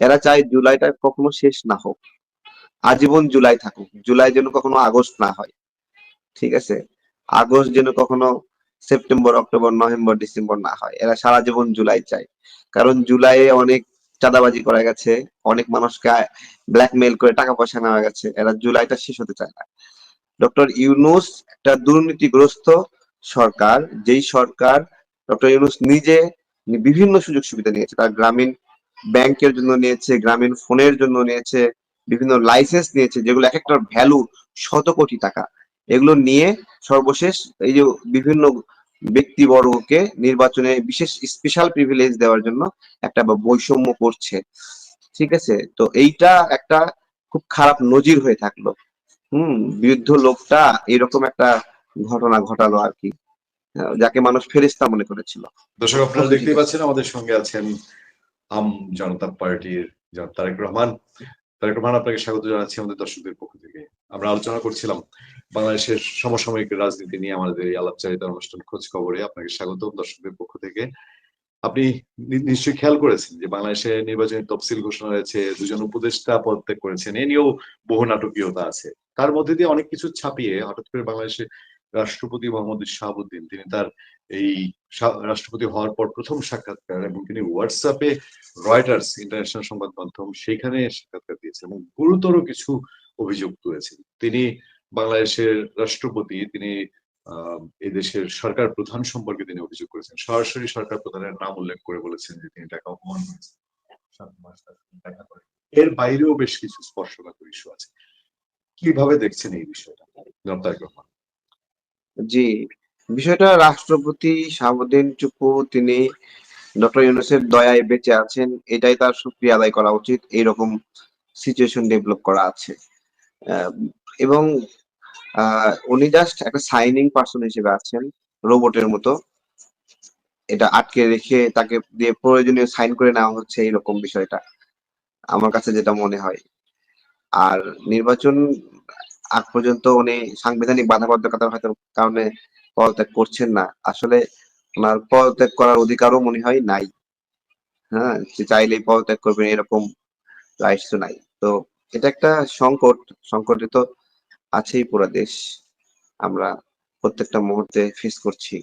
এরা চায় জুলাইটা কখনো শেষ না হোক। আজীবন জুলাই থাকুক। জুলাই যেন কখনো আগস্ট না হয়। ঠিক আছে? আগস্ট যেন কখনো সেপ্টেম্বর, অক্টোবর, নভেম্বর, ডিসেম্বর না হয়। এরা সারা জীবন জুলাই চায়। কারণ জুলাইয়ে অনেক চাঁদাবাজি করা গেছে। অনেক মানুষকে ব্ল্যাকমেইল করে টাকা পয়সা নেওয়া গেছে। এরা জুলাইটা শেষ হতে চায় না। ডক্টর ইউনুস একটা দুর্নীতিগ্রস্ত সরকার। যেই সরকার ডক্টর ইউনুস নিজে বিভিন্ন সুযোগ সুবিধা নিয়েছে। তার গ্রামীণ ব্যাংকের জন্য নিয়েছে, গ্রামীণ ফোনের জন্য নিয়েছে, বিভিন্ন লাইসেন্স নিয়েছে, যেগুলো এক একটার ভ্যালু শত কোটি টাকা। এগুলো নিয়ে সর্বশেষ এই যে বিভিন্ন ব্যক্তিবর্গকে নির্বাচনে বিশেষ স্পেশাল প্রিভিলেজ দেওয়ার জন্য একটা বৈষম্য করছে। ঠিক আছে? তো এইটা একটা খুব খারাপ নজির হয়ে থাকল। হুম, বৃদ্ধ লোকটা এরকম একটা ঘটনা ঘটালো আর কি। যাকে মানুষ ফেরিস্তা মনে করেছিল। দর্শক, আপনারা দেখতেই পাচ্ছেন আমাদের সঙ্গে আছেন আম জনতা পার্টির তারেক রহমান। তারেক রহমান, আপনাকে স্বাগত জানাচ্ছি আমাদের দর্শকদের পক্ষ থেকে। আমরা আলোচনা করছিলাম বাংলাদেশের সমসাময়িক রাজনীতি নিয়ে আমাদের এই আলাপচারিতার অনুষ্ঠান খোঁজ খবরে। আপনাকে স্বাগত দর্শকদের পক্ষ থেকে। আপনি নিশ্চয়ই খেয়াল করেছেন যে বাংলাদেশে নির্বাচনী তফসিল ঘোষণা হয়েছে, দুজন উপদেষ্টা পদত্যাগ করেছেন, এ নিয়েও বহু নাটকীয়তা আছে। তার মধ্যে দিয়ে অনেক কিছু ছাপিয়ে হঠাৎ করে বাংলাদেশে রাষ্ট্রপতি মোহাম্মদ শাহাবুদ্দিন, তিনি তার এই রাষ্ট্রপতি হওয়ার পর প্রথম সাক্ষাৎকার এবং তিনি হোয়াটসঅ্যাপে রয়টার্স ইন্টারন্যাশনাল সংবাদ মাধ্যম সেখানে সাক্ষাৎকার দিয়েছেন এবং গুরুতর কিছু অভিযোগ তুলেছেন। তিনি বাংলাদেশের রাষ্ট্রপতি, তিনি, আহ এই দেশের সরকার প্রধান সম্পর্কে তিনি অভিযোগ করেছেন। সরাসরি সরকার প্রধানের নাম উল্লেখ করে বলেছেন যে তিনি টাকা অপমান করেছেন এর বাইরেও বেশ কিছু স্পর্শকাতর ইস্যু আছে। কীভাবে দেখছেন এই বিষয়টা? জি বিষয়টা রাষ্ট্রপতি শাহাবুদ্দিন চুপ্পু তিনি ডক্টর ইউনুসের দয়ায় বেঁচে আছেন, এটাই তার সুক্রিয়া আদায় করা উচিত, এইরকম সিচুয়েশন ডেভেলপ করা আছে। এবং উনি জাস্ট একটা সাইনিং পার্সন হিসেবে আছেন, রোবটের মতো। এটা আটকে রেখে তাকে দিয়ে প্রয়োজনীয় সাইন করে নেওয়া হচ্ছে এইরকম বিষয়টা, আমার কাছে যেটা মনে হয়। আর নির্বাচন আগ পর্যন্ত উনি সাংবিধানিক বাধাবাধকতার হয়তো কারণে পদত্যাগ করছেন না। আসলে ওনার পদত্যাগ করার অধিকারও মনে হয় নাই। হ্যাঁ যে চাইলেই পদত্যাগ করবেন এরকম রাইটস তো নাই। তো এটা একটা সংকট। সংকটে তো আছেই পুরা দেশ। আমরা প্রত্যেকটা মুহূর্তে ফেস করছি।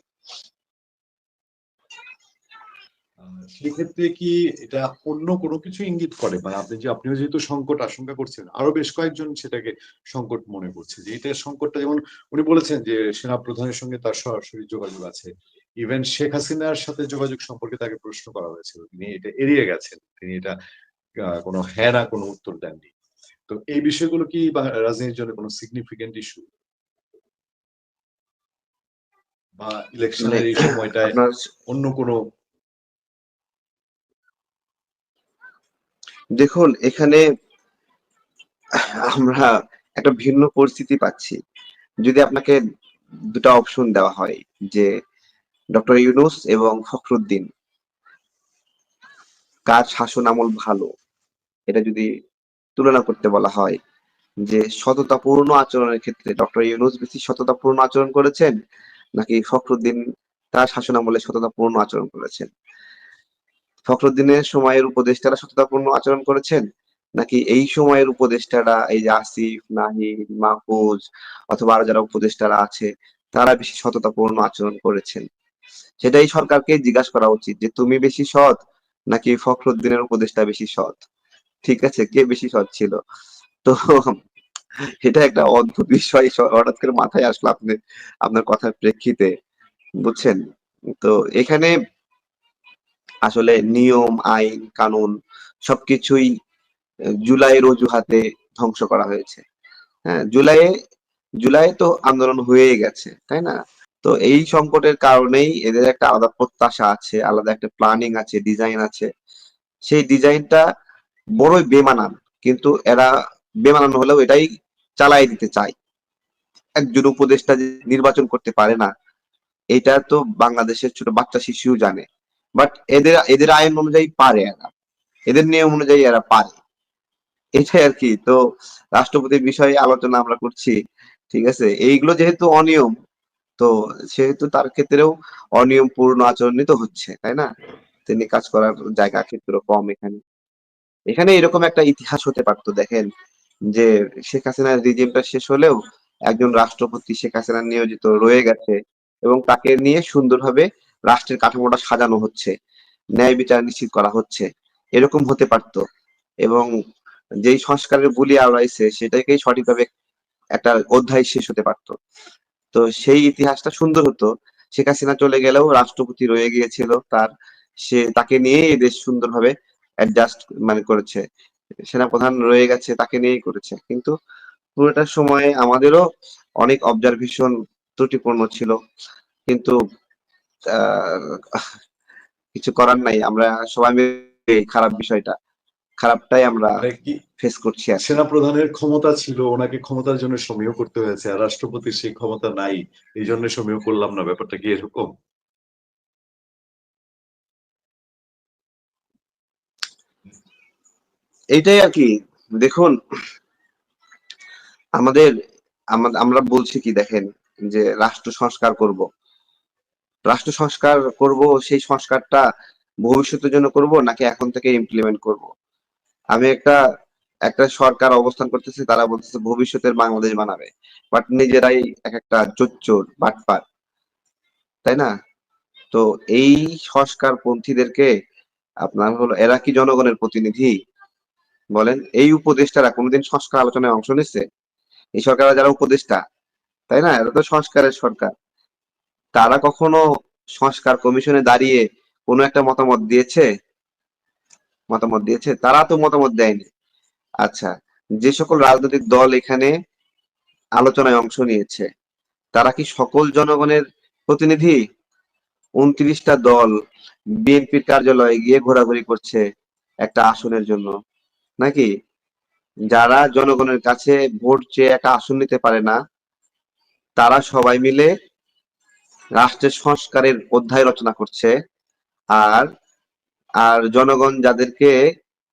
সেক্ষেত্রে কি এটা অন্য কোনো কিছু ইঙ্গিত করে? মানে আপনি যে আপনিও যেহেতু সংকট আশঙ্কা করছেন আরও বেশ কয়েকজন সেটাকে সংকট মনে করছে। যে এটা সংকটটা যেমন উনি বলেছেন যে সেনা প্রধানের সঙ্গে তার সরাসরি যোগাযোগ আছে। ইভেন শেখ হাসিনার সাথে যোগাযোগ সম্পর্কে তাকে প্রশ্ন করা হয়েছিল। তিনি এটা এড়িয়ে গেছেন। তিনি এটা কোনো হ্যাঁ না কোনো উত্তর দেননি। তো এই বিষয়গুলো কি রাজনীতির জন্য কোনো সিগনিফিকেন্ট ইস্যু বা ইলেকশনের এই সময়টায় অন্য কোনো দেখুন, এখানে আমরা একটা ভিন্ন পরিস্থিতি পাচ্ছি। যদি আপনাকে দুটো অপশন দেওয়া হয়, যে ডক্টর ইউনুস এবং ফখরুদ্দিন কার শাসন আমল ভালো, এটা যদি তুলনা করতে বলা হয়, যে সততাপূর্ণ আচরণের ক্ষেত্রে ডক্টর ইউনুস বেশি সততাপূর্ণ আচরণ করেছেন, নাকি ফখরুদ্দিন তার শাসন আমলে সততাপূর্ণ আচরণ করেছেন? ফখরুদ্দিনের সময়ের উপদেষ্টারা সততাপূর্ণ আচরণ করেছেন? নাকি এই সময়ের উপদেষ্টারা, এই যে আসিফ, নাহিদ, মাহফুজ অথবা আরও যারা উপদেষ্টারা আছে, তারা বেশি সততাপূর্ণ আচরণ করেছেন? সেটাই সরকারকে জিজ্ঞাসা করা উচিত যে তুমি বেশি সৎ নাকি ফখরুদ্দিনের উপদেষ্টা বেশি সৎ? ঠিক আছে, কে বেশি সৎ ছিল? তো এটা একটা অদ্ভুত বিষয় হঠাৎ করে মাথায় আসলো আপনি আপনার কথার প্রেক্ষিতে, বুঝছেন? তো এখানে আসলে নিয়ম, আইন, কানুন সবকিছুই জুলাইয়ের অজুহাতে ধ্বংস করা হয়েছে। হ্যাঁ জুলাইয়ে জুলাই তো আন্দোলন হয়ে গেছে, তাই না? তো এই সংকটের কারণেই এদের একটা আলাদা প্রত্যাশা আছে, আলাদা একটা প্ল্যানিং আছে, ডিজাইন আছে। সেই ডিজাইনটা বড়ই বেমানান, কিন্তু এরা বেমানান হলেও এটাই চালাই দিতে চায়। একজন উপদেষ্টা যে নির্বাচন করতে পারে না, এটা তো বাংলাদেশের ছোট বাচ্চা শিশুও জানে। বাট এদের এদের আইন অনুযায়ী পারে এরা। এদের নিয়ম অনুযায়ী এরা পারে। এটাই আর কি। তো রাষ্ট্রপতির বিষয়ে আলোচনা আমরা করছি, ঠিক আছে? এইগুলো যেহেতু অনিয়ম, তো সেহেতু তার ক্ষেত্রেও অনিয়ম পূর্ণ আচরণই তো হচ্ছে, তাই না? তিনি কাজ করার জায়গা ক্ষেত্র কম এখানে। এখানে এরকম একটা ইতিহাস হতে পারতো, দেখেন, যে শেখ হাসিনার রিজিমটা শেষ হলেও একজন রাষ্ট্রপতি শেখ হাসিনা নিয়োজিত রয়ে গেছে এবং তাকে নিয়ে সুন্দরভাবে রাষ্ট্রের কাঠামোটা সাজানো হচ্ছে, ন্যায় বিচার নিশ্চিত করা হচ্ছে, এরকম হতে পারতো। এবং যেই সংস্কারের বুলি আওড়াইছে, সেটাকেই সঠিকভাবে একটা অধ্যায় শেষ হতে পারতো। তো সেই ইতিহাসটা সুন্দর হতো। শেখ হাসিনা চলে গেলেও রাষ্ট্রপতি রয়ে গিয়েছিল, তার সে, তাকে নিয়ে দেশ সুন্দরভাবে অ্যাডজাস্ট মানে করেছে। সেনাপ্রধান রয়ে গেছে, তাকে নিয়েই করেছে। কিন্তু পুরোটার সময় আমাদেরও অনেক অবজারভেশন ত্রুটিপূর্ণ ছিল। কিন্তু কিছু করার নাই। আমরা সবাই মিলে খারাপ বিষয়টা খারাপটাই আমরা মানে ফেস করছি আর সেনা প্রধানের ক্ষমতা ছিল ওনাকে ক্ষমতার জন্য সমীহ করতে হয়েছে আর রাষ্ট্রপতির সেই ক্ষমতা নাই এই জন্য সমীহ করলাম না ব্যাপারটা কি এরকম? এইটাই আর কি। দেখুন আমাদের আমা- আমরা বলছি কি দেখেন যে রাষ্ট্র সংস্কার করব। রাষ্ট্র সংস্কার করব, সেই সংস্কারটা ভবিষ্যতের জন্য করব, নাকি এখন থেকে ইমপ্লিমেন্ট করব? আমি একটা একটা সরকার অবস্থান করতেছে, তারা বলতেছে ভবিষ্যতের বাংলাদেশ বানাবে। বাট নিজেরাই এক একটা চোর বাটপার। তাই না? তো এই সংস্কার পন্থীদেরকে আপনার হলো এরা কি জনগণের প্রতিনিধি বলেন, এই উপদেষ্টারা কোনোদিন সংস্কার আলোচনায় অংশ নিচ্ছে এই সরকার যারা উপদেষ্টা, তাই না? এরা তো সংস্কারের সরকার। তারা কখনো সংস্কার কমিশনে দাঁড়িয়ে কোনো একটা মতামত দিয়েছে? মতামত দিয়েছে? তারা তো মতামত দেয়নি। আচ্ছা যে সকল রাজনৈতিক দল এখানে আলোচনায় অংশ নিয়েছে, তারা কি সকল জনগণের প্রতিনিধি? উনত্রিশটা দল বিএনপির কার্যালয়ে গিয়ে ঘোরাঘুরি করছে একটা আসনের জন্য, নাকি? যারা জনগণের কাছে ভোট চেয়ে একটা আসন নিতে পারে না, তারা সবাই মিলে রাষ্ট্রের সংস্কারের অধ্যায় রচনা করছে। আর আর জনগণ যাদেরকে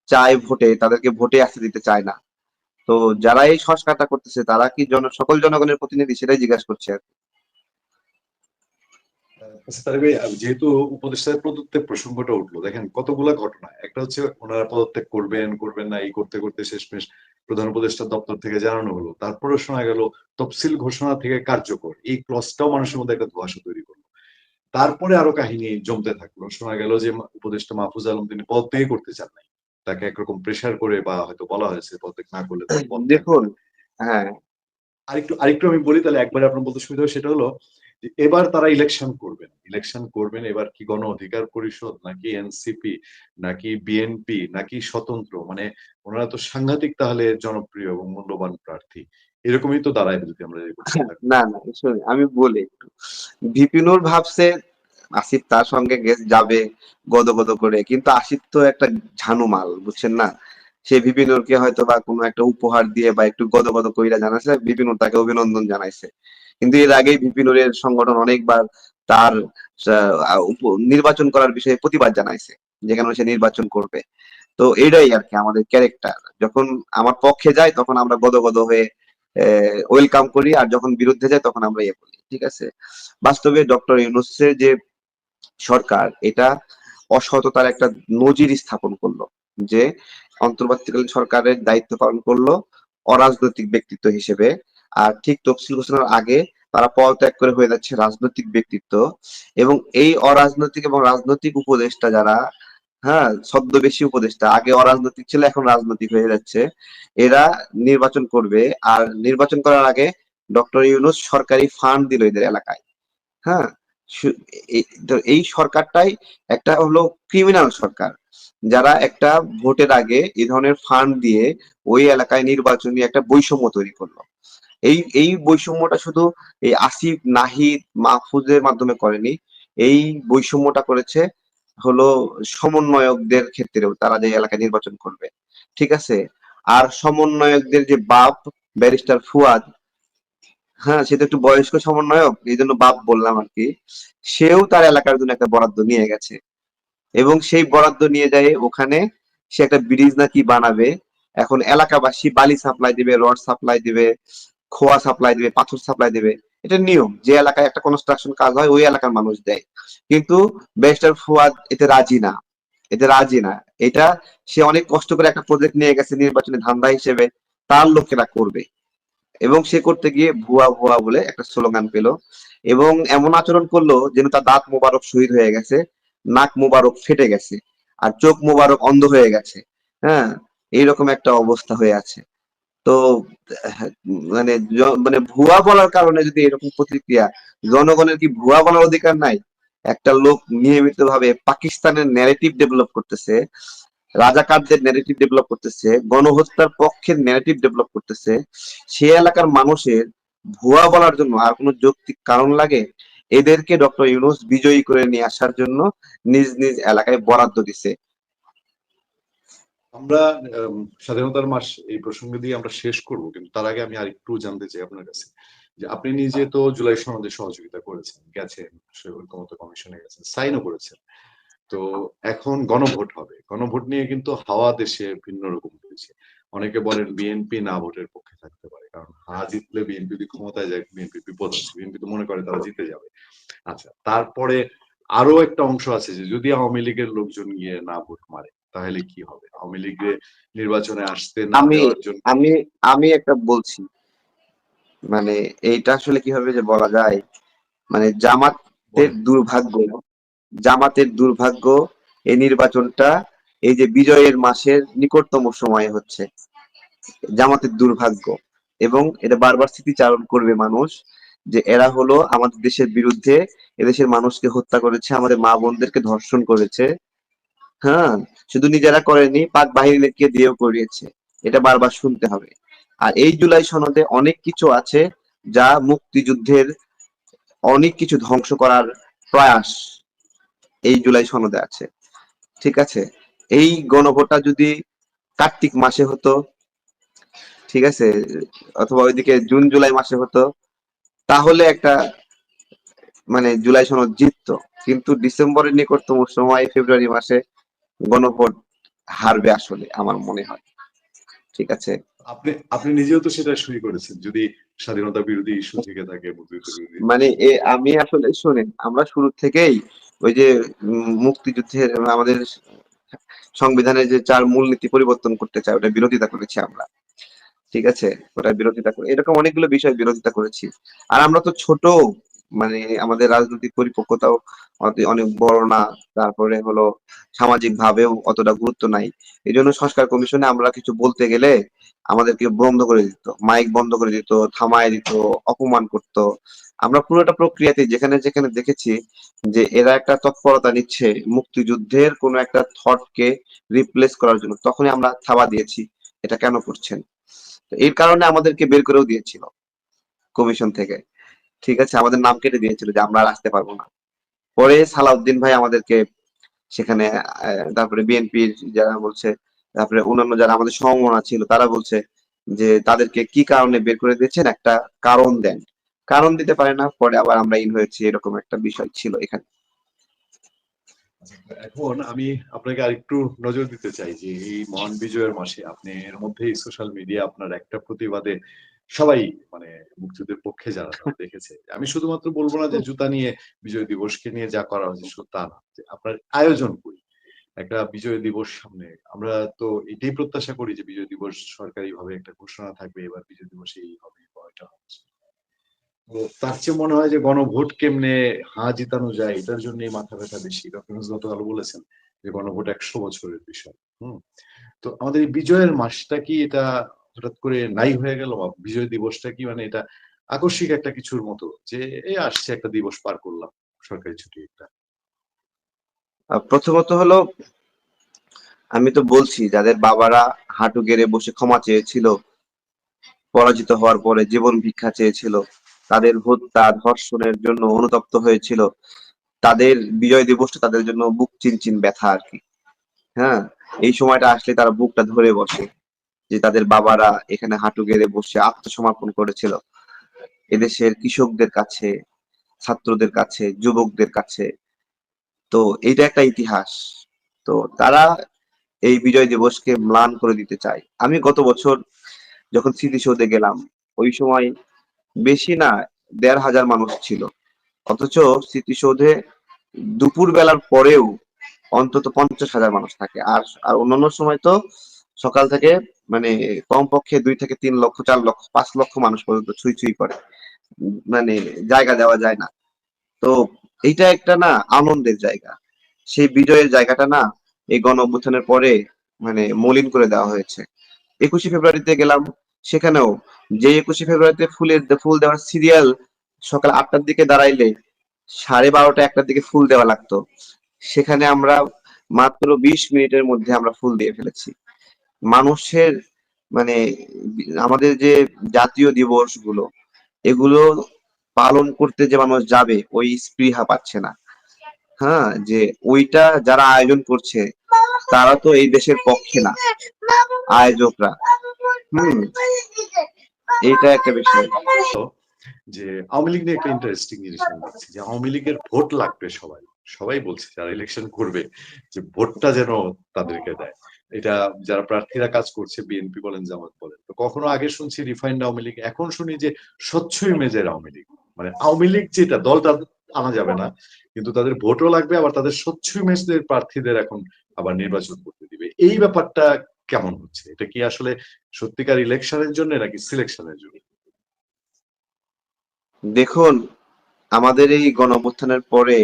চায় ভোটে তাদেরকে ভোটে আসতে দিতে চায় না। তো যারা এই সংস্কারটা করতেছে তারা কি জন সকল জনগণের প্রতিনিধি সেটাই জিজ্ঞাসা করছে আর। আচ্ছা, যেহেতু উপদেষ্টার পদত্যাগ প্রসঙ্গটা উঠল দেখেন কতগুলা ঘটনা। একটা হচ্ছে ওনারা পদত্যাগ করবেন করবেন না এই করতে করতে শেষমেশ প্রধান উপদেষ্টার দপ্তর থেকে জানানো হলো। তারপরে শোনা গেল তফসিল ঘোষণা থেকে কার্যকর। এই ক্লসটাও মানুষের মধ্যে একটা ধোঁয়াশা তৈরি করল। তারপরে আরও কাহিনী জমতে থাকল। শোনা গেল যে উপদেষ্টা মাহফুজ আলম তিনি পদ পদত্যাগই করতে চান নাই। তাকে একরকম প্রেশার করে বা হয়তো বলা হয়েছে পদত্যাগ না করলে দেখুন হ্যাঁ। আরেকটু আরেকটু আমি বলি তাহলে একবার আপনার বলতে সুবিধা সেটা হলো যে এবার তারা ইলেকশন করবেন। ইলেকশন করবেন, এবার কি গণ অধিকার পরিষদ, নাকি এনসিপি নাকি বিএনপি নাকি স্বতন্ত্র? মানে ওনারা তো সাংঘাতিক তাহলে জনপ্রিয় এবং মূল্যবান প্রার্থী। এরকমই তো দাঁড়ায় যদি আমরা। না না আমি বলি একটু। বিপিনুর ভাবছে, আসিফ তার সঙ্গে গেস যাবে গদ গদ করে, কিন্তু আসিফ তো একটা ঝানু মাল, বুঝছেন না? সে বিপিনুরকে হয়তো বা কোনো একটা উপহার দিয়ে বা একটু গদ গদ কইরা জানাইছে, বিপিনুর তাকে অভিনন্দন জানাইছে। কিন্তু এর আগেই বিপিনুরের সংগঠন অনেকবার তার নির্বাচন করার বিষয়ে প্রতিবাদ জানাইছে, যেখানে সে নির্বাচন করবে। তো এটাই আর কি আমাদের ক্যারেক্টার যখন আমার পক্ষে যায়, তখন আমরা গদগদ গদ হয়ে ওয়েলকাম করি, আর যখন বিরুদ্ধে যায়, তখন আমরা ইয়ে বলি ঠিক আছে? বাস্তবে ডক্টর ইউনুসের যে সরকার, এটা অসততার একটা নজির স্থাপন করল, যে অন্তর্বর্তীকালীন সরকারের দায়িত্ব পালন করল অরাজনৈতিক ব্যক্তিত্ব হিসেবে। আর ঠিক তফসিল ঘোষণার আগে তারা পদত্যাগ করে হয়ে যাচ্ছে রাজনৈতিক ব্যক্তিত্ব এবং এই অরাজনৈতিক এবং রাজনৈতিক উপদেষ্টা যারা হ্যাঁ ছদ্মবেশী উপদেষ্টা, আগে অরাজনৈতিক ছিল, এখন রাজনৈতিক হয়ে যাচ্ছে, এরা নির্বাচন করবে আর নির্বাচন করার আগে ডক্টর ইউনুস সরকারি ফান্ড দিল এদের এলাকায় হ্যাঁ এই- সরকারটাই একটা হলো ক্রিমিনাল সরকার, যারা একটা ভোটের আগে এই ধরনের ফান্ড দিয়ে ওই এলাকায় নির্বাচনী একটা বৈষম্য তৈরি করল। এই এই বৈষম্যটা শুধু এই আসিফ, নাহিদ, মাহফুজের মাধ্যমে করেনি। এই বৈষম্যটা করেছে হলো সমন্বয়কদের ক্ষেত্রেও তারা যে এলাকায় নির্বাচন করবে। ঠিক আছে? আর সমন্বয়কদের যে বাপ, ব্যারিস্টার ফুয়াদ হ্যাঁ সে তো একটু বয়স্ক সমন্বয়ক, এই জন্য বাপ বললাম আর কি, সেও তার এলাকার জন্য একটা বরাদ্দ নিয়ে গেছে। এবং সেই বরাদ্দ নিয়ে যায় ওখানে সে একটা ব্রিজ নাকি বানাবে। এখন এলাকাবাসী বালি সাপ্লাই দিবে, রড সাপ্লাই দিবে খোয়া সাপ্লাই দিবে, পাথর সাপ্লাই দিবে, এটা নিয়ম। যে এলাকায় একটা কনস্ট্রাকশন কাজ হয়, ওই এলাকার মানুষ দেয়। কিন্তু ব্যারিস্টার ফুয়াদ এতে রাজি না। এতে রাজি না। এটা সে অনেক কষ্ট করে একটা প্রজেক্ট নিয়ে গেছে নির্বাচনী ধান্দা হিসেবে, তার লোকেরা করবে। এবং সে করতে গিয়ে ভুয়া ভুয়া বলে একটা স্লোগান পেল। এবং এমন আচরণ করল যেন তার দাঁত মোবারক শহীদ হয়ে গেছে, নাক মোবারক ফেটে গেছে, আর চোখ মোবারক অন্ধ হয়ে গেছে। হ্যাঁ এইরকম একটা অবস্থা হয়ে আছে। তো মানে মানে ভুয়া বলার কারণে যদি এরকম প্রতিক্রিয়া, জনগণের কি ভুয়া বলার অধিকার নাই? একটা লোক নিয়মিত ভাবে পাকিস্তানের ন্যারেটিভ ডেভেলপ করতেছে, রাজাকারদের ন্যারেটিভ ডেভেলপ করতেছে, গণহত্যার পক্ষের ন্যারেটিভ ডেভেলপ করতেছে, সে এলাকার মানুষের ভুয়া বলার জন্য আর কোনো যৌক্তিক কারণ লাগে? এদেরকে ডক্টর ইউনুস বিজয়ী করে নিয়ে আসার জন্য নিজ নিজ এলাকায় বরাদ্দ দিছে। আমরা আম, স্বাধীনতার মাস এই প্রসঙ্গে দিয়ে আমরা শেষ করব কিন্তু তার আগে আমি আরেকটু জানতে চাই আপনার কাছে যে আপনি নিজে তো জুলাই সনদে সহযোগিতা করেছেন গেছেন ঐক্যমত কমিশনে গেছেন সাইনও করেছেন। তো এখন গণভোট হবে গণভোট নিয়ে কিন্তু হাওয়া দেশে ভিন্ন রকম হয়েছে। অনেকে বলেন বিএনপি না ভোটের পক্ষে থাকতে পারে কারণ হা জিতলে বিএনপি যদি ক্ষমতায় যায় বিএনপি বিপদ আছে বিএনপি তো মনে করে তারা জিতে যাবে। আচ্ছা তারপরে আরও একটা অংশ আছে যে যদি আওয়ামী লীগের লোকজন গিয়ে না ভোট মারে তাহলে কি হবে? আওয়ামী লীগের নির্বাচনে আসতে না আমি- আমি আমি একটা বলছি। মানে এইটা আসলে কীভাবে যে বলা যায় মানে জামাতের দুর্ভাগ্য জামাতের দুর্ভাগ্য এই নির্বাচনটা এই যে বিজয়ের মাসের নিকটতম সময়ে হচ্ছে। জামাতের দুর্ভাগ্য এবং এটা বারবার স্মৃতিচারণ করবে মানুষ যে এরা হলো আমাদের দেশের বিরুদ্ধে এদেশের মানুষকে হত্যা করেছে আমাদের মা বোনদেরকে ধর্ষণ করেছে। হ্যাঁ শুধু নিজেরা করেনি, পাক বাহিনীকে দিয়েও করিয়েছে। এটা বারবার শুনতে হবে। আর এই জুলাই সনদে অনেক কিছু আছে যা মুক্তিযুদ্ধের অনেক কিছু ধ্বংস করার প্রয়াস এই জুলাই সনদে আছে। ঠিক আছে? এই গণভোটটা যদি কার্তিক মাসে হতো, ঠিক আছে, অথবা ওইদিকে জুন, জুলাই মাসে হতো, তাহলে একটা মানে জুলাই সনদ জিততো। কিন্তু ডিসেম্বরের নিকটতম সময় ফেব্রুয়ারি মাসে গণভোট হারবে আসলে আমার মনে হয়। ঠিক আছে? আপনি আপনি নিজেও তো সেটা সই করেছেন যদি স্বাধীনতা বিরোধী ইস্যু থেকে থাকে মানে এ আমি আসলে শোনেন আমরা শুরু থেকেই ওই যে মুক্তিযুদ্ধের আমাদের সংবিধানের যে চার মূলনীতি পরিবর্তন করতে চায় ওটা বিরোধিতা করেছি আমরা। ঠিক আছে? ওটা বিরোধিতা করে এরকম অনেকগুলো বিষয় বিরোধিতা করেছি। আর আমরা তো ছোট মানে আমাদের রাজনৈতিক পরিপক্কতাও অনেক বড় না। তারপরে হলো সামাজিক ভাবেও অতটা গুরুত্ব নাই। এই জন্য সংস্কার কমিশনে আমরা কিছু বলতে গেলে আমাদেরকে বন্ধ করে দিত। মাইক বন্ধ করে দিত, থামায় দিত, অপমান করত। আমরা পুরোটা প্রক্রিয়াতে যেখানে যেখানে দেখেছি যে এরা একটা তৎপরতা নিচ্ছে মুক্তিযুদ্ধের কোনো একটা থটকে রিপ্লেস করার জন্য। তখনই আমরা থাবা দিয়েছি। এটা কেন করছেন? এর কারণে আমাদেরকে বের করেও দিয়েছিল কমিশন থেকে। ঠিক আছে আমাদের নাম কেটে দিয়েছিল যে আমরা আর আসতে পারব না। পরে সালাউদ্দিন ভাই আমাদেরকে সেখানে তারপরে বিএনপির যারা বলছে তারপরে অন্যান্য যারা আমাদের সমমনা ছিল তারা বলছে যে তাদেরকে কি কারণে বের করে দিয়েছেন? একটা কারণ দেন। কারণ দিতে পারে না পরে আবার আমরা ইন হয়েছি এরকম একটা বিষয় ছিল এখানে। আচ্ছা, এখন আমি আপনাকে আরেকটু নজর দিতে চাই যে এই মহান বিজয়ের মাসে আপনি এর মধ্যেই সোশ্যাল মিডিয়া আপনার একটা প্রতিবাদে সবাই মানে মুক্তিযুদ্ধের পক্ষে যারা দেখেছে। আমি শুধুমাত্র বলব না যে জুতা নিয়ে বিজয় দিবসকে নিয়ে যা করা হয়েছে শুধু তা না। যে আপনার আয়োজন করি একটা বিজয় দিবস সামনে। আমরা তো এটাই প্রত্যাশা করি যে বিজয় দিবস সরকারি ভাবে একটা ঘোষণা থাকবে এবার বিজয় দিবস এই হবে বা তার চেয়ে মনে হয় যে গণভোট কেমনে হা জিতানো যায় এটার জন্য মাথা ব্যথা বেশি। ডক্টর গতকাল বলেছেন যে গণভোট একশো বছরের বিষয়। হম? তো আমাদের এই বিজয়ের মাসটা কি এটা হঠাৎ করে নাই হয়ে গেল বা বিজয় দিবসটা কি মানে এটা আকস্মিক একটা কিছুর মতো যে এই আসছে একটা দিবস পার করলাম, সরকারি ছুটি একটা। প্রথমত হলো, আমি তো বলছি, যাদের বাবারা হাঁটু গেড়ে বসে ক্ষমা চেয়েছিল, পরাজিত হওয়ার পরে জীবন ভিক্ষা চেয়েছিল, তাদের হত্যা, ধর্ষণের জন্য অনুতপ্ত হয়েছিল, তাদের বিজয় দিবসটা তাদের জন্য বুক চিনচিন ব্যথা আর কি। হ্যাঁ? এই সময়টা আসলে তারা বুকটা ধরে বসে। যে তাদের বাবারা এখানে হাঁটু গেড়ে বসে আত্মসমর্পণ করেছিল। এদেশের কৃষকদের কাছে, ছাত্রদের কাছে, যুবকদের কাছে। তো এইটা একটা ইতিহাস। তো তারা এই বিজয় দিবসকে ম্লান করে দিতে চায়। আমি গত বছর যখন স্মৃতিসৌধে গেলাম, ওই সময় বেশি না, দেড় হাজার মানুষ ছিল। অথচ স্মৃতিসৌধে দুপুর বেলার পরেও অন্তত পঞ্চাশ হাজার মানুষ থাকে। আর আর অন্যান্য সময় তো সকাল থেকে মানে কমপক্ষে দুই থেকে তিন লক্ষ, চার লক্ষ, পাঁচ লক্ষ মানুষ পর্যন্ত ছুঁই ছুঁই করে। মানে জায়গা দেওয়া যায় না। তো এইটা একটা না আনন্দের জায়গা। সেই বিজয়ের জায়গাটা না এই গণ অভ্যুত্থানের পরে মানে মলিন করে দেওয়া হয়েছে। একুশে ফেব্রুয়ারিতে গেলাম, সেখানেও যে একুশে ফেব্রুয়ারিতে ফুলের ফুল দেওয়ার সিরিয়াল সকাল আটটার দিকে দাঁড়াইলে সাড়ে বারোটা একটার দিকে ফুল দেওয়া লাগতো। সেখানে আমরা মাত্র বিশ মিনিটের মধ্যে আমরা ফুল দিয়ে ফেলেছি। মানুষের মানে আমাদের যে জাতীয় দিবসগুলো এগুলো পালন করতে যে মানুষ যাবে, ওই স্পৃহা পাচ্ছে না। হ্যাঁ যে ওইটা যারা আয়োজন করছে, তারা তো এই দেশের পক্ষে না, আয়োজকরা। হুম এটা একটা বিষয়। যে আওয়ামী লীগ নিয়ে একটা ইন্টারেস্টিং জিনিস আমি দেখছি যে আওয়ামী লীগের ভোট লাগবে সবাই। সবাই বলছে, যারা ইলেকশন করবে, যে ভোটটা যেন তাদেরকে দেয়। এটা যারা প্রার্থীরা কাজ করছে, বিএনপি বলেন, জামাত বলেন, তো কখনো আগে শুনছি রিফাইন্ড আওয়ামী লীগ, এখন শুনি যে স্বচ্ছ ইমেজের আওয়ামী লীগ। মানে আওয়ামী লীগ যেটা, দলটা আনা যাবে না, কিন্তু তাদের ভোটও লাগবে, আবার তাদের স্বচ্ছ ইমেজদের প্রার্থীদের এখন আবার নির্বাচন করতে দিবে। এই ব্যাপারটা কেমন হচ্ছে? এটা কি আসলে সত্যিকার ইলেকশনের জন্য নাকি সিলেকশনের জন্য? দেখুন, আমাদের এই গণঅভ্যুত্থানের পরে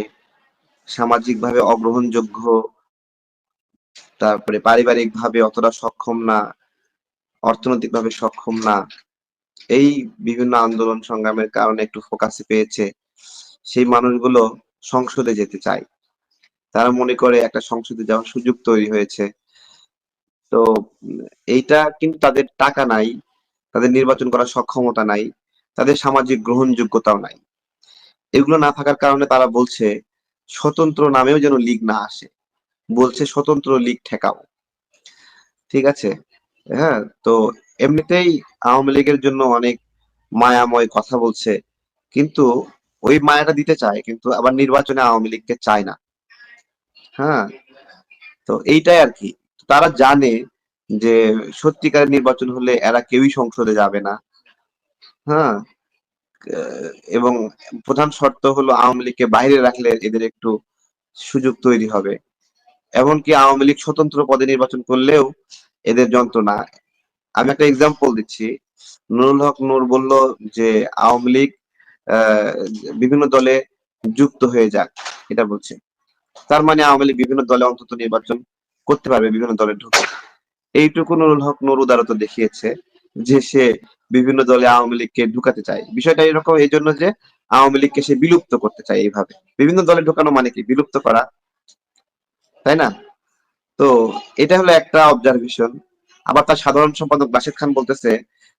সামাজিকভাবে অগ্রহণযোগ্য তারপরে পারিবারিক ভাবে অতটা সক্ষম না, অর্থনৈতিকভাবে সক্ষম না। এই বিভিন্ন আন্দোলন সংগ্রামের কারণে একটু ফোকাসে পেয়েছে সেই মানুষগুলো সংসদে যেতে চায়। তারা মনে করে একটা সংসদে যাওয়ার সুযোগ তৈরি হয়েছে। তো এইটা কিন্তু তাদের টাকা নাই, তাদের নির্বাচন করার সক্ষমতা নাই, তাদের সামাজিক গ্রহণযোগ্যতাও নাই। এগুলো না থাকার কারণে তারা বলছে, স্বতন্ত্র নামেও যেন লীগ না আসে। বলছে স্বতন্ত্র লীগ ঠেকাও। ঠিক আছে? হ্যাঁ তো এমনিতেই আওয়ামী লীগের জন্য অনেক মায়াময় কথা বলছে। কিন্তু ওই মায়াটা দিতে চায়, কিন্তু আবার নির্বাচনে আওয়ামী লীগকে চায় না। হ্যাঁ তো এইটাই আর কি। তারা জানে যে সত্যিকারের নির্বাচন হলে এরা কেউই সংসদে যাবে না। হ্যাঁ এবং প্রধান শর্ত হলো আওয়ামী লীগকে বাইরে রাখলে এদের একটু সুযোগ তৈরি হবে। এমনকি আওয়ামী লীগ স্বতন্ত্র পদে নির্বাচন করলেও এদের যন্ত্রণা। আমি একটা এক্সাম্পল দিচ্ছি। নুরুল হক নূর বলল যে আওয়ামী লীগ বিভিন্ন দলে যুক্ত হয়ে যাক, এটা বলছে। তার মানে আওয়ামী লীগ বিভিন্ন দলে অন্তত নির্বাচন করতে পারবে, বিভিন্ন দলে ঢুকে এইটুকু নুরুল হক নূর উদারতা দেখিয়েছে যে সে বিভিন্ন দলে আওয়ামী লীগকে ঢুকাতে চায়। বিষয়টা এরকম, এই জন্য যে আওয়ামী লীগকে সে বিলুপ্ত করতে চায় এইভাবে। বিভিন্ন দলে ঢোকানো মানে কি? বিলুপ্ত করা। তাই না? তো এটা হলো একটা অবজারভেশন আবার তার সাধারণ সম্পাদক রাশেদ খান বলতেছে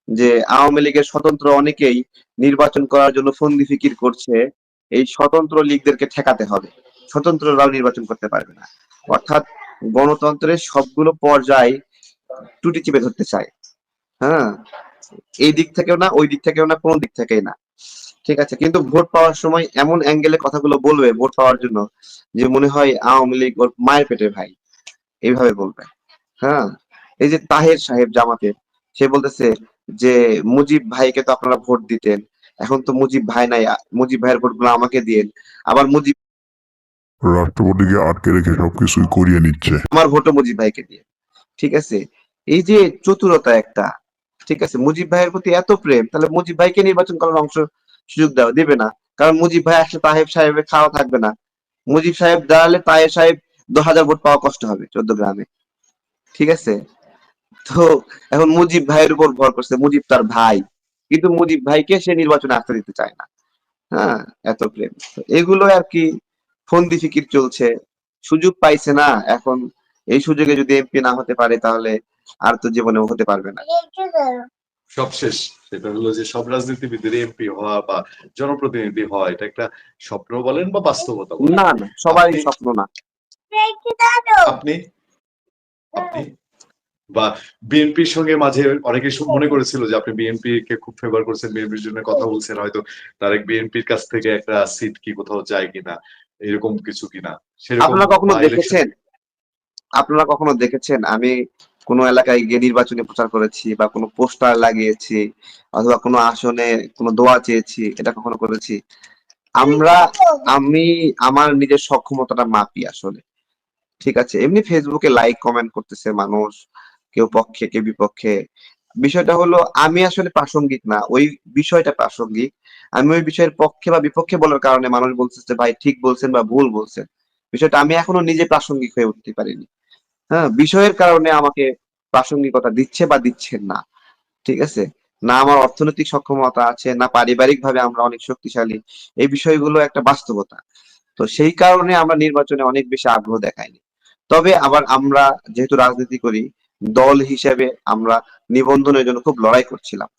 যে, আওয়ামী লীগের স্বতন্ত্র অনেকেই নির্বাচন করার জন্য ফন্দি ফিকির করছে। এই স্বতন্ত্র লীগদেরকে ঠেকাতে হবে। স্বতন্ত্ররাও নির্বাচন করতে পারবে না। অর্থাৎ গণতন্ত্রের সবগুলো পর্যায় টুটি চিপে ধরতে চায়। হ্যাঁ? এই দিক থেকেও না, ওই দিক থেকেও না, কোন দিক থেকেই না। ঠিক আছে কিন্তু ভোট পাওয়ার সময় এমন অ্যাঙ্গেলে কথাগুলো বলবে ভোট পাওয়ার জন্য যে মনে হয় আওয়ামী লীগ ওর মায়ের পেটে ভাই। এইভাবে বলবে। হ্যাঁ? এই যে তাহের সাহেব জামাতের সে বলতেছে যে মুজিব ভাইকে তো আপনারা ভোট দিতেন এখন তো মুজিব ভাই নাই মুজিব ভাইয়ের ভোটগুলো আমাকে দিন আবার মুজিব রাষ্ট্রপতিকে আটকে রেখে সবকিছুই করিয়ে নিচ্ছে। আমার ভোটও মুজিব ভাইকে দিয়ে। ঠিক আছে? এই যে চতুরতা একটা ঠিক আছে? মুজিব ভাইয়ের প্রতি এত প্রেম, তাহলে মুজিব ভাইকে নির্বাচন করার অংশ সুযোগ দেওয়া, দেবে না। কারণ মুজিব ভাই আসলে তাহেব সাহেবের খাওয়া থাকবে না। মুজিব সাহেব দাঁড়ালে তাহেব সাহেব দু হাজার ভোট পাওয়া কষ্ট হবে চোদ্দ গ্রামে। ঠিক আছে? তো এখন মুজিব ভাইয়ের উপর ভর করছে, মুজিব তার ভাই। কিন্তু মুজিব ভাইকে সে নির্বাচনে আসতে দিতে চায় না। হ্যাঁ এত প্রেম। এগুলো আর কি ফন্দি ফিকির চলছে। সুযোগ পাইছে না। এখন এই সুযোগে যদি এমপি না হতে পারে তাহলে আর তো জীবনে হতে পারবে না। সব শেষ। সেটা হলো যে সব রাজনীতিবিদের এমপি হওয়া বা জনপ্রতিনিধি হওয়া এটা একটা স্বপ্ন বলেন বা বাস্তবতা না না আপনি- স্বপ্ন না। আপনি? আপনি? বা বিএনপির সঙ্গে মাঝে অনেকে মনে করেছিল যে আপনি বিএনপি কে খুব ফেভার করছেন বিএনপির জন্য কথা বলছেন হয়তো তারেক বিএনপির কাছ থেকে একটা সিট কি কোথাও যায় কিনা এরকম কিছু কিনা আপনারা কখনো দেখেছেন? আপনারা কখনো দেখেছেন? আমি কোনো এলাকায় গিয়ে নির্বাচনী প্রচার করেছি বা কোনো পোস্টার লাগিয়েছি অথবা কোনো আসনে কোনো দোয়া চেয়েছি, এটা কখনো করেছি। আমরা, আমি, আমার নিজের সক্ষমতাটা মাপি আসলে। ঠিক আছে? এমনি ফেসবুকে লাইক কমেন্ট করতেছে মানুষ, কেউ পক্ষে, কেউ বিপক্ষে। বিষয়টা হলো, আমি আসলে প্রাসঙ্গিক না। ওই বিষয়টা প্রাসঙ্গিক। আমি ওই বিষয়ের পক্ষে বা বিপক্ষে বলার কারণে মানুষ বলছে যে, ভাই, ঠিক বলছেন বা ভুল বলছেন। বিষয়টা আমি এখনও নিজে প্রাসঙ্গিক হয়ে উঠতে পারিনি। হ্যাঁ বিষয়ের কারণে আমাকে প্রাসঙ্গিকতা দিচ্ছে বা দিচ্ছেন না। ঠিক আছে? না আমার অর্থনৈতিক সক্ষমতা আছে, না পারিবারিক ভাবে আমরা অনেক শক্তিশালী। এই বিষয়গুলো একটা বাস্তবতা। তো সেই কারণে আমরা নির্বাচনে অনেক বেশি আগ্রহ দেখাইনি। তবে আবার আমরা যেহেতু রাজনীতি করি, দল হিসেবে আমরা নিবন্ধনের জন্য খুব লড়াই করছিলাম।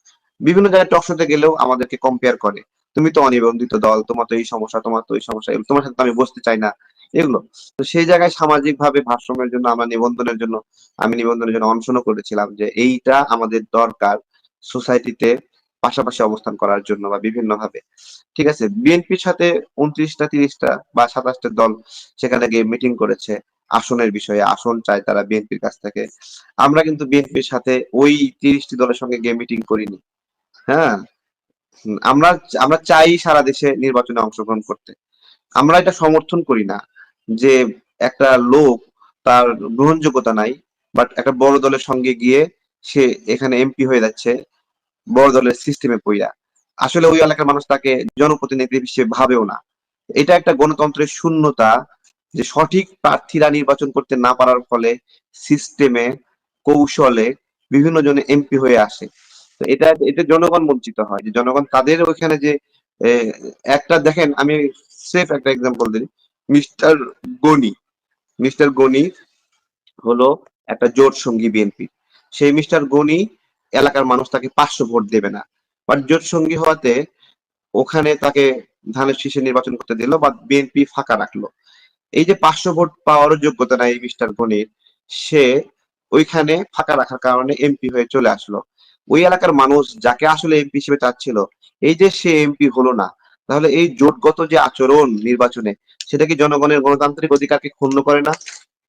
বিভিন্ন জায়গায় টকশোতে গেলেও আমাদেরকে কম্পেয়ার করে। তুমি তো অনিবন্ধিত দল, তোমার তো এই সমস্যা, তোমার তো এই সমস্যা, তোমার সাথে আমি বসতে চাই না। এগুলো। তো সেই জায়গায় সামাজিক ভাবে ভারসাম্যের জন্য, আমরা নিবন্ধনের জন্য, আমি নিবন্ধনের জন্য অনশনও করেছিলাম যে এইটা আমাদের দরকার সোসাইটিতে পাশাপাশি অবস্থান করার জন্য বা বিভিন্ন ভাবে ঠিক আছে? বিএনপির সাথে উনত্রিশটা, তিরিশটা বা সাতাশটা দল সেখানে গিয়ে মিটিং করেছে আসনের বিষয়ে, আসন চায় তারা বিএনপির কাছ থেকে। আমরা কিন্তু বিএনপির সাথে ওই তিরিশটি দলের সঙ্গে গিয়ে মিটিং করিনি। হ্যাঁ? আমরা আমরা চাই সারা দেশে নির্বাচনে অংশগ্রহণ করতে। আমরা এটা সমর্থন করি না। যে একটা লোক তার গ্রহণযোগ্যতা নাই বাট একটা বড় দলের সঙ্গে গিয়ে সে এখানে এমপি হয়ে যাচ্ছে, বড় দলের সিস্টেমে পইয়া আসলে ওই এলাকার মানুষ তাকে জনপ্রতিনিধি হিসেবে ভাবেও না। এটা একটা গণতন্ত্রের শূন্যতা যে সঠিক প্রার্থীরা নির্বাচন করতে না পারার ফলে সিস্টেমে কৌশলে বিভিন্ন জনে এমপি হয়ে আসে। তো এটা এটা জনগণ বঞ্চিত হয়। যে জনগণ তাদের ওইখানে যে একটা দেখেন, আমি সেফ একটা এক্সাম্পল দিই। মিস্টার গনি মিস্টার গনি হলো একটা জোট সঙ্গী বিএনপি। সেই মিস্টার গনি এলাকার মানুষ তাকে পাঁচশো ভোট দেবে না। বাট জোট সঙ্গী হওয়াতে ওখানে তাকে ধানের শীষে নির্বাচন করতে দিল বা বিএনপি ফাঁকা রাখল। এই যে পাঁচশো ভোট পাওয়ারও যোগ্যতা নাই মিস্টার গনির, সে ওইখানে ফাঁকা রাখার কারণে এমপি হয়ে চলে আসলো। ওই এলাকার মানুষ যাকে আসলে এমপি হিসেবে চাচ্ছিল, এই যে সে এমপি হলো না তাহলে এই জোটগত যে আচরণ নির্বাচনে, সেটা কি জনগণের গণতান্ত্রিক অধিকারকে ক্ষুণ্ণ করে না?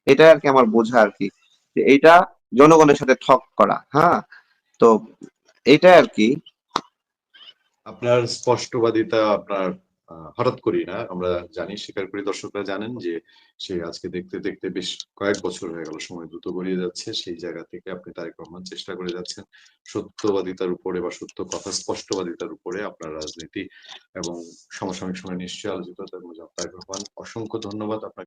এটা আর কি আমার বোঝা আর কি। যে এটা জনগণের সাথে ঠক করা হ্যাঁ? তো এটা আর কি। আপনার স্পষ্টবাদিতা, আপনার হঠাৎ করি না, আমরা জানি, স্বীকার করি, দর্শকরা জানেন যে সে আজকে দেখতে দেখতে বেশ কয়েক বছর হয়ে গেল, সময় দ্রুত গড়িয়ে যাচ্ছে, সেই জায়গা থেকে আপনি তারেক রহমান চেষ্টা করে যাচ্ছেন। সত্যবাদিতার উপরে বা সত্য কথা, স্পষ্টবাদিতার উপরে আপনার রাজনীতি এবং সমসাময়িক সময় নিশ্চয়ই আলোচিত তার তারেক রহমান, অসংখ্য ধন্যবাদ আপনাকে।